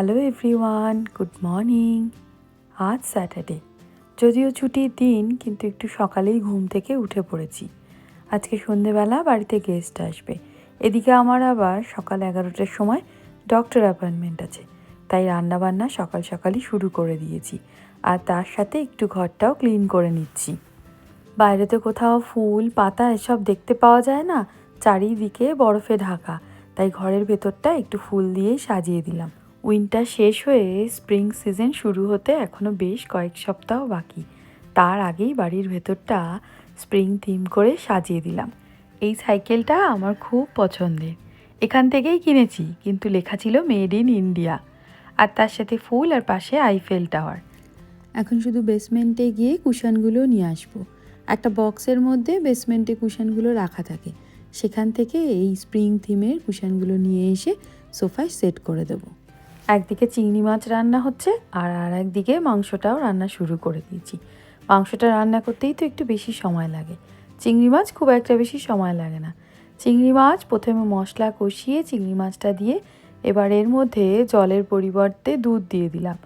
Hello everyone good morning আজ Saturday যদিও ছুটির দিন, কিন্তু একটু সকালেই ঘুম থেকে উঠে পড়েছি। আজকে সন্ধেবেলা বাড়িতে গেস্ট আসবে। এদিকে আমার আবার সকাল এগারোটার সময় ডক্টর অ্যাপয়েন্টমেন্ট আছে। তাই রান্নাবান্না সকাল সকালই শুরু করে দিয়েছি। আর তার সাথে একটু ঘরটাও ক্লিন করে নিচ্ছি। বাইরে তো কোথাও ফুল, পাতা এসব দেখতে পাওয়া যায় না। চারিদিকে বরফে ঢাকা। তাই ঘরের ভেতরটা একটু ফুল দিয়েই সাজিয়ে দিলাম। উইন্টার শেষ হয়ে স্প্রিং সিজন শুরু হতে এখনও বেশ কয়েক সপ্তাহ বাকি। তার আগেই বাড়ির ভেতরটা স্প্রিং থিম করে সাজিয়ে দিলাম। এই সাইকেলটা আমার খুব পছন্দের। এখান থেকেই কিনেছি, কিন্তু লেখা ছিল মেড ইন ইন্ডিয়া। আর তার সাথে ফুল আর পাশে আইফেল টাওয়ার। এখন শুধু বেসমেন্টে গিয়ে কুশনগুলো নিয়ে আসব। একটা বক্সের মধ্যে বেসমেন্টে কুশনগুলো রাখা থাকে। সেখান থেকে এই স্প্রিং থিমের কুশনগুলো নিয়ে এসে সোফায় সেট করে দেব। একদিকে চিংড়ি মাছ রান্না হচ্ছে আর আর একদিকে মাংসটাও রান্না শুরু করে দিয়েছি। মাংসটা রান্না করতেই তো একটু বেশি সময় লাগে। চিংড়ি মাছ খুব একটা বেশি সময় লাগে না। চিংড়ি মাছ প্রথমে মশলা কষিয়ে চিংড়ি মাছটা দিয়ে এবার এর মধ্যে জলের পরিবর্তে দুধ দিয়ে দিলাম।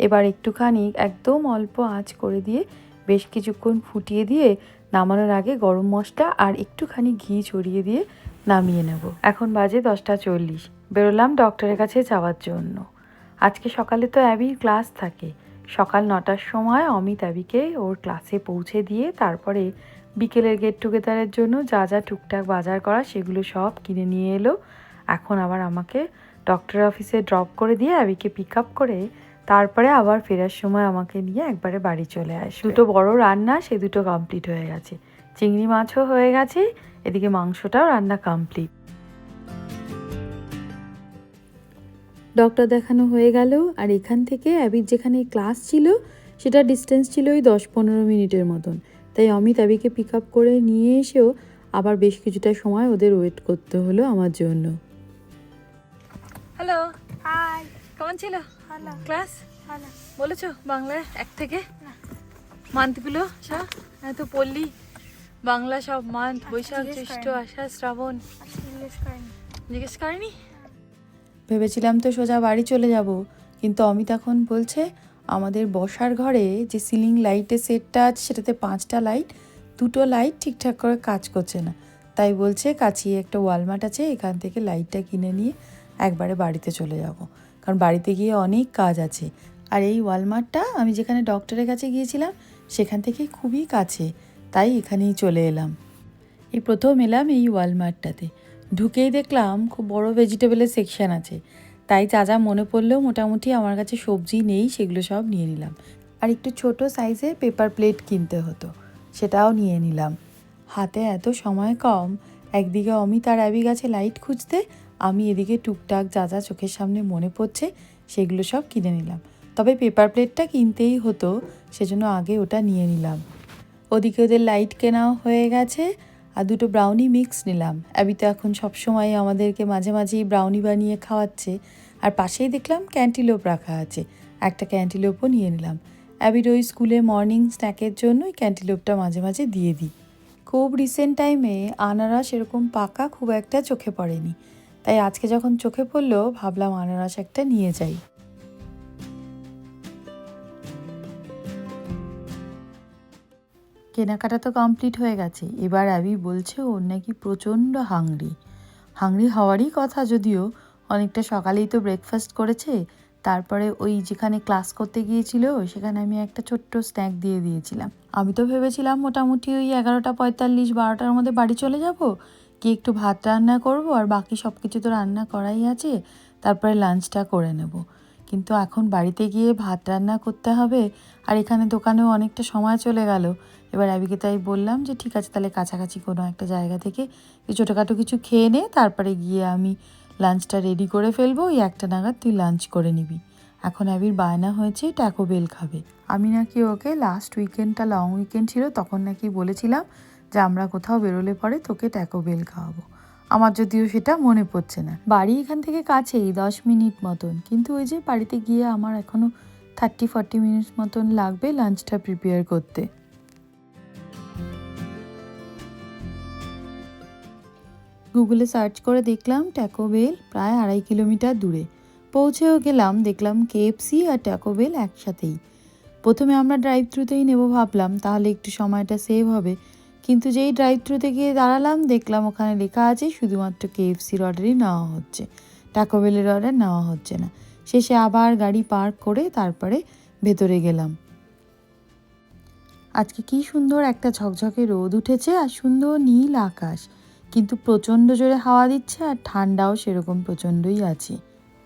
এবার একটুখানি একদম অল্প আঁচ করে দিয়ে বেশ কিছুক্ষণ ফুটিয়ে দিয়ে নামানোর আগে গরম মশলা আর একটুখানি ঘি ছড়িয়ে দিয়ে নামিয়ে নেব। এখন বাজে দশটা চল্লিশ। বেরোলাম ডক্টরের কাছে যাওয়ার জন্য। আজকে সকালে তো অ্যাবির ক্লাস থাকে। সকাল নটার সময় অমিত অ্যাবিকে ওর ক্লাসে পৌঁছে দিয়ে তারপরে বিকেলের গেট টুগেদারের জন্য যা যা টুকটাক বাজার করা সেগুলো সব কিনে নিয়ে এলো। এখন আবার আমাকে ডক্টর অফিসে ড্রপ করে দিয়ে অ্যাবিকে পিক আপ করে তারপরে আবার ফেরার সময় আমাকে নিয়ে একবারে বাড়ি চলে আসে দুটো বড় রান্না, সে দুটো কমপ্লিট হয়ে গেছে। চিংড়ি মাছও হয়ে গেছে এদিকে মাংসটাও রান্না কমপ্লিট ডক্টর দেখানো হয়ে গেল আর এখান থেকে অ্যাবির যেখানে ক্লাস ছিল সেটা ডিস্টেন্স ছিল ওই দশ পনেরো মিনিটের মতন। তাই অমিত অ্যাবিকে পিক আপ করে নিয়ে এসেও আবার বেশ কিছুটা সময় ওদের ওয়েট করতে হলো আমার জন্য। হ্যালো হাই কেমন ছিল? ভালো। ক্লাস ভালো। বলেছ বাংলায় এক থেকে? মান্থগুলো সব? হ্যাঁ তো পড়লি? বাংলা সব মান্থ বৈশাখ জ্যৈষ্ঠ আষাঢ় শ্রাবণ। জিজ্ঞেস করেনি। ভেবেছিলাম তো সোজা বাড়ি চলে যাব কিন্তু অমিত এখন বলছে আমাদের বসার ঘরে যে সিলিং লাইটের সেটটা আছে সেটাতে পাঁচটা লাইট দুটো লাইট ঠিকঠাক করে কাজ করছে না। তাই বলছে কাছিয়ে একটা ওয়ালমার্ট আছে এখান থেকে লাইটটা কিনে নিয়ে একবারে বাড়িতে চলে যাব। কারণ বাড়িতে গিয়ে অনেক কাজ আছে। আর এই ওয়ালমার্টটা আমি যেখানে ডক্টরের কাছে গিয়েছিলাম সেখান থেকে খুবই কাছে। তাই এখানেই চলে এলাম। এই প্রথম এলাম এই ওয়ালমার্টটাতে। ঢুকেই দেখলাম খুব বড় ভেজিটেবলের সেকশন আছে। তাই যা যা মনে পড়লেও মোটামুটি আমার কাছে সবজি নেই, সেগুলো সব নিয়ে নিলাম। আর একটু ছোট সাইজের পেপার প্লেট কিনতে হতো, সেটাও নিয়ে নিলাম। হাতে এত সময় কম, একদিকে অমিত আর অ্যাবি গাছে লাইট খুঁজতে, আমি এদিকে টুকটাক যা যা চোখের সামনে মনে পড়ছে, সেগুলো সব কিনে নিলাম। তবে পেপার প্লেটটা কিনতেই হতো, সেজন্য আগে ওটা নিয়ে নিলাম। ওদিকে ওদের লাইট কেনাও হয়ে গেছে, আর দুটো ব্রাউনি মিক্স নিলাম। অ্যাবি তো এখন সবসময় আমাদেরকে মাঝে মাঝেই ব্রাউনি বানিয়ে খাওয়াচ্ছে, আর পাশেই দেখলাম ক্যান্টিলোপ রাখা আছে। একটা ক্যান্টিলোপও নিয়ে নিলাম। অ্যাবির ওই স্কুলে মর্নিং স্ন্যাকের জন্য ওই ক্যান্টিলোপটা মাঝে মাঝে দিয়ে দিই। খুব রিসেন্ট টাইমে আনারস এরকম পাকা খুব একটা চোখে পড়েনি। তাই আজকে যখন চোখে পড়ল, ভাবলাম আনারস একটা নিয়ে যাই। কেনাকাটা তো কমপ্লিট হয়ে গেছে। এবার অ্যাবি বলছে, ওর নাকি প্রচণ্ড হাংরি হাংরি হওয়ারই কথা যদিও, অনেকটা সকালেই তো ব্রেকফাস্ট করেছে। তারপরে ওই যেখানে ক্লাস করতে গিয়েছিল, সেখানে আমি একটা ছোট্ট স্ন্যাক দিয়ে দিয়েছিলাম। আমি তো ভেবেছিলাম মোটামুটি ওই এগারোটা পঁয়তাল্লিশ, বারোটার মধ্যে বাড়ি চলে যাব। কি একটু ভাত রান্না করব, আর বাকি সব কিছু তো রান্না করাই আছে। তারপরে লাঞ্চটা করে নেব। কিন্তু এখন বাড়িতে গিয়ে ভাত রান্না করতে হবে, আর এখানে দোকানেও অনেকটা সময় চলে গেল। এবার অ্যাবিকে তাই বললাম যে, ঠিক আছে, তাহলে কাছাকাছি কোনো একটা জায়গা থেকে ছোটোখাটো কিছু খেয়ে নে, তারপরে গিয়ে আমি লাঞ্চটা রেডি করে ফেলব, ওই একটা নাগাদ তুই লাঞ্চ করে নিবি। এখন অ্যাবির বায়না হয়েছে ট্যাকো বেল খাবে। আমি নাকি ওকে লাস্ট উইকেন্ডটা লং উইকেন্ড ছিল, তখন নাকি বলেছিলাম যে, আমরা কোথাও বেরোলে পরে তোকে ট্যাকো বেল খাওয়াবো। আমার যদিও সেটা মনে পড়ছে না। বাড়ি এখান থেকে কাছেই দশ মিনিট মতন। কিন্তু ওই যে বাড়িতে গিয়ে আমার এখনও থার্টি ফর্টি মিনিটস মতন লাগবে লাঞ্চটা প্রিপেয়ার করতে। গুগলে সার্চ করে দেখলাম ট্যাকো বেল প্রায় আড়াই কিলোমিটার দূরে। পৌঁছেও গেলাম, দেখলাম কেএফসি আর ট্যাকোবেল একসাথেই। প্রথমে আমরা ড্রাইভ থ্রুতেই নেব ভাবলাম, তাহলে একটু সময়টা সেভ হবে। কিন্তু যেই ড্রাইভ থ্রুতে গিয়ে দাঁড়ালাম, দেখলাম ওখানে লেখা আছে শুধুমাত্র কেএফসির অর্ডারই নেওয়া হচ্ছে। ট্যাকোবেলের অর্ডার নেওয়া হচ্ছে না। শেষে আবার গাড়ি পার্ক করে তারপরে ভেতরে গেলাম। আজকে কি সুন্দর একটা ঝকঝকে রোদ উঠেছে আর সুন্দর নীল আকাশ। কিন্তু প্রচণ্ড জোরে হাওয়া দিচ্ছে আর ঠান্ডাও সেরকম প্রচণ্ডই আছে।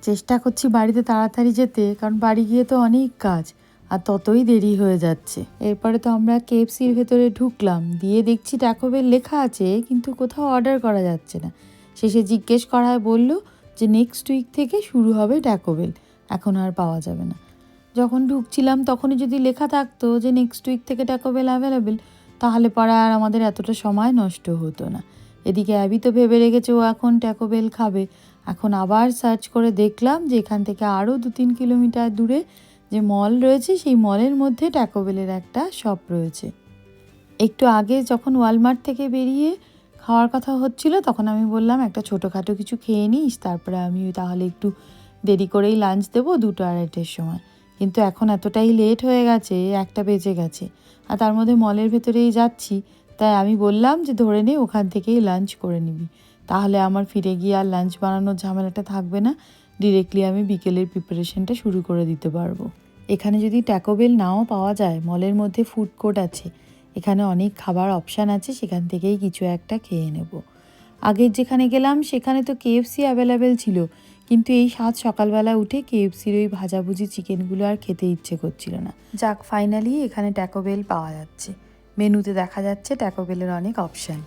চেষ্টা করছি বাড়িতে তাড়াতাড়ি যেতে, কারণ বাড়ি গিয়ে তো অনেক কাজ, আর ততই দেরি হয়ে যাচ্ছে। এরপরে তো আমরা কেএফসির ভেতরে ঢুকলাম, দিয়ে দেখছি ট্যাকোবেল লেখা আছে, কিন্তু কোথাও অর্ডার করা যাচ্ছে না। শেষে জিজ্ঞেস করায় বলল যে, নেক্সট উইক থেকে শুরু হবে ট্যাকোবেল, এখন আর পাওয়া যাবে না। যখন ঢুকছিলাম, তখনই যদি লেখা থাকতো যে, নেক্সট উইক থেকে ট্যাকোবেল অ্যাভেলেবেল তাহলে পরে আর আমাদের এতটা সময় নষ্ট হতো না। এদিকে অ্যাবি তো ভেবে রেখেছে ও এখন ট্যাকোবেল খাবে। এখন আবার সার্চ করে দেখলাম যে এখান থেকে আরও দু তিন কিলোমিটার দূরে যে মল রয়েছে, সেই মলের মধ্যে ট্যাকোবেলের একটা শপ রয়েছে। একটু আগে যখন ওয়ালমার্ট থেকে বেরিয়ে খাওয়ার কথা হচ্ছিল, তখন আমি বললাম, একটা ছোটোখাটো কিছু খেয়ে নিস, তারপরে আমি তাহলে একটু দেরি করেই লাঞ্চ দেবো দুটো আড়াইটের সময়। কিন্তু এখন এতটাই লেট হয়ে গেছে, একটা বেজে গেছে। আর তার মধ্যে মলের ভেতরেই যাচ্ছি। তাই আমি বললাম যে, ধরে নে, ওখান থেকেই লাঞ্চ করে নিবি। তাহলে আমার ফিরে গিয়ে আর লাঞ্চ বানানোর ঝামেলাটা থাকবে না। ডিরেক্টলি আমি বিকেলের প্রিপারেশনটা শুরু করে দিতে পারব। এখানে যদি ট্যাকোবেল নাও পাওয়া যায়, মলের মধ্যে ফুড কোর্ট আছে। এখানে অনেক খাবার অপশান আছে, সেখান থেকেই কিছু একটা খেয়ে নেব। আগের যেখানে গেলাম, সেখানে তো কেএফসি অ্যাভেলেবেল ছিল। কিন্তু এই সাত সকালবেলা উঠে কেএফসির ওই ভাজাভুজি চিকেনগুলো আর খেতে ইচ্ছে করছিল না। যাক ফাইনালি এখানে ট্যাকোবেল পাওয়া যাচ্ছে। মেনুতে দেখা যাচ্ছে ট্যাকোবেলের অনেক অপশান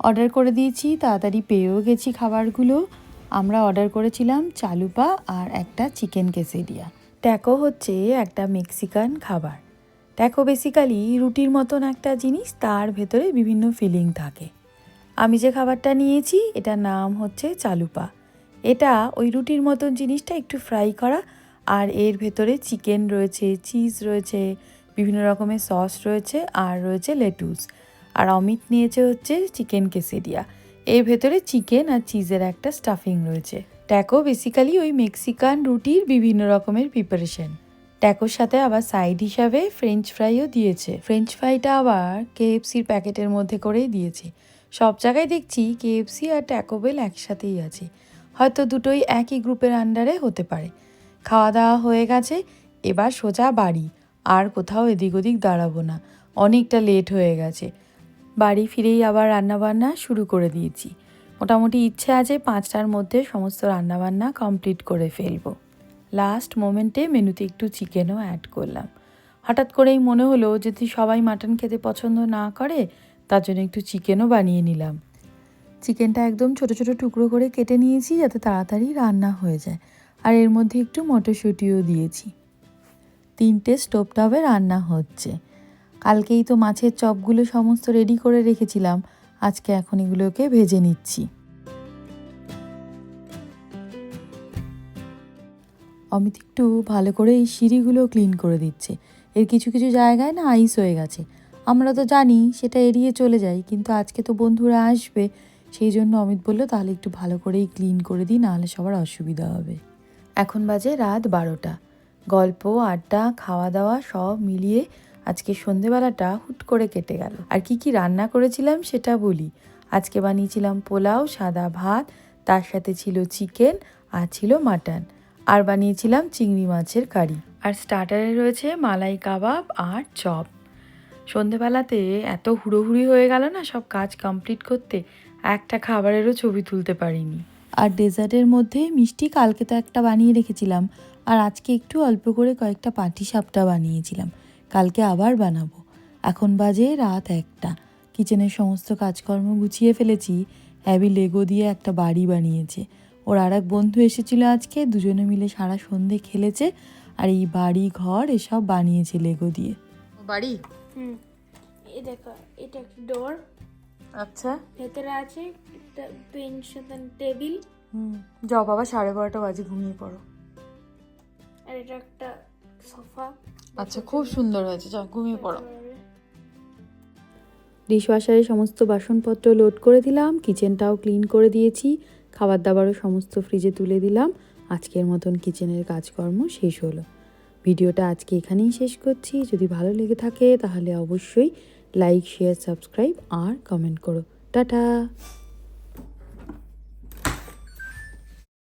অর্ডার করে দিয়েছি, তাড়াতাড়ি পেয়েও গেছি খাবারগুলো। আমরা অর্ডার করেছিলাম চালুপা আর একটা চিকেন কেসেরিয়া ট্যাকো হচ্ছে একটা মেক্সিকান খাবার। ট্যাকো বেসিক্যালি রুটির মতন একটা জিনিস, তার ভেতরে বিভিন্ন ফিলিং থাকে। আমি যে খাবারটা নিয়েছি, এটার নাম হচ্ছে চালুপা। এটা ওই রুটির মতন জিনিসটা একটু ফ্রাই করা, আর এর ভেতরে চিকেন রয়েছে চিজ রয়েছে বিভিন্ন রকমের সস রয়েছে, আর রয়েছে লেটুস। আর অমিত নিয়েছে হচ্ছে চিকেন কেসেরিয়া। এর ভেতরে চিকেন আর চিজের একটা স্টাফিং রয়েছে। ট্যাকো বেসিক্যালি ওই মেক্সিকান রুটির বিভিন্ন রকমের প্রিপারেশন ট্যাকোর সাথে আবার সাইড হিসাবে ফ্রেঞ্চ ফ্রাইও দিয়েছে। ফ্রেঞ্চ ফ্রাইটা আবার কেএফসির প্যাকেটের মধ্যে করেই দিয়েছে। সব জায়গায় দেখছি কেএফসি আর ট্যাকোবেল একসাথেই আছে। হয়তো দুটোই একই গ্রুপের আন্ডারে হতে পারে। খাওয়া দাওয়া হয়ে গেছে, এবার সোজা বাড়ি। আর কোথাও এদিক ওদিক দাঁড়াবো না। অনেকটা লেট হয়ে গেছে। বাড়ি ফিরেই আবার রান্নাবান্না শুরু করে দিয়েছি। মোটামুটি ইচ্ছে আছে পাঁচটার মধ্যে সমস্ত রান্নাবান্না কমপ্লিট করে ফেলব। লাস্ট মোমেন্টে মেনুতে একটু চিকেনও অ্যাড করলাম। হঠাৎ করেই মনে হলো, যদি সবাই মাটন খেতে পছন্দ না করে, তার জন্য একটু চিকেনও বানিয়ে নিলাম। চিকেনটা একদম ছোট ছোট টুকরো করে কেটে নিয়েছি যাতে তাড়াতাড়ি রান্না হয়ে যায়। আর এর মধ্যে একটু মটরশুঁটিও দিয়েছি। তিনটে স্টোভ টবে রান্না হচ্ছে। কালকেই তো মাছের চপগুলো সমস্ত রেডি করে রেখেছিলাম। আজকে এখন এগুলোকে ভেজে নিচ্ছি। অমিত একটু ভালো করে এই সিঁড়িগুলো ক্লিন করে দিচ্ছে। এর কিছু কিছু জায়গায় না আইস হয়ে গেছে। আমরা তো জানি সেটা এড়িয়ে চলে যাই কিন্তু আজকে তো বন্ধুরা আসবে, সেই জন্য অমিত বলল, তাহলে একটু ভালো করেই ক্লিন করে দিই, নাহলে সবার অসুবিধা হবে। এখন বাজে রাত বারোটা। গল্প, আড্ডা খাওয়া দাওয়া সব মিলিয়ে আজকে সন্ধেবেলাটা হুট করে কেটে গেল। আর কি কি রান্না করেছিলাম সেটা বলি। আজকে বানিয়েছিলাম পোলাও, সাদা ভাত, তার সাথে ছিল চিকেন আর ছিল মাটন। আর বানিয়েছিলাম চিংড়ি মাছের কারি। আর স্টার্টারে রয়েছে মালাই কাবাব আর চপ। সন্ধেবেলাতে এত হুড়োহুড়ি হয়ে গেল না সব কাজ কমপ্লিট করতে, একটা খাবারেরও ছবি তুলতে পারিনি। আর ডেজার্টের মধ্যে মিষ্টি কালকে তো একটা বানিয়ে রেখেছিলাম। আর আজকে একটু অল্প করে কয়েকটা পাটি সাপটা বানিয়েছিলাম। কালকে আবার বানাবো। এখন বাজে রাত একটা। কিচেনের সমস্ত কাজকর্ম গুছিয়ে ফেলেছি। অ্যাবি লেগো দিয়ে একটা বাড়ি বানিয়েছে। ওর আর এক বন্ধু এসেছিল আজকে। দুজনে মিলে সারা সন্ধে খেলেছে। আর এই বাড়ি ঘর এসব বানিয়েছে লেগো দিয়ে। বাড়ি? হুম। এই দেখো এটা একটা ডোর আচ্ছা। ভেতরে আছে একটা বেঞ্চ টেবিল হুম যাও বাবা সাড়ে বারোটা বাজে ঘুমিয়ে পড়ো। আর এটা একটা সোফা আচ্ছা খুব সুন্দর হয়েছে যাও ঘুমিয়ে পড়ো। ডিশওয়াশারে সমস্ত বাসনপত্র লোড করে দিলাম কিচেনটাও ক্লিন করে দিয়েছি খাবার দাবারও সমস্ত ফ্রিজে তুলে দিলাম। আজকের মতন কিচেনের কাজকর্ম শেষ হলো। ভিডিওটা আজকে এখানেই শেষ করছি। যদি ভালো লেগে থাকে তাহলে অবশ্যই লাইক শেয়ার সাবস্ক্রাইব আর কমেন্ট করো টাটা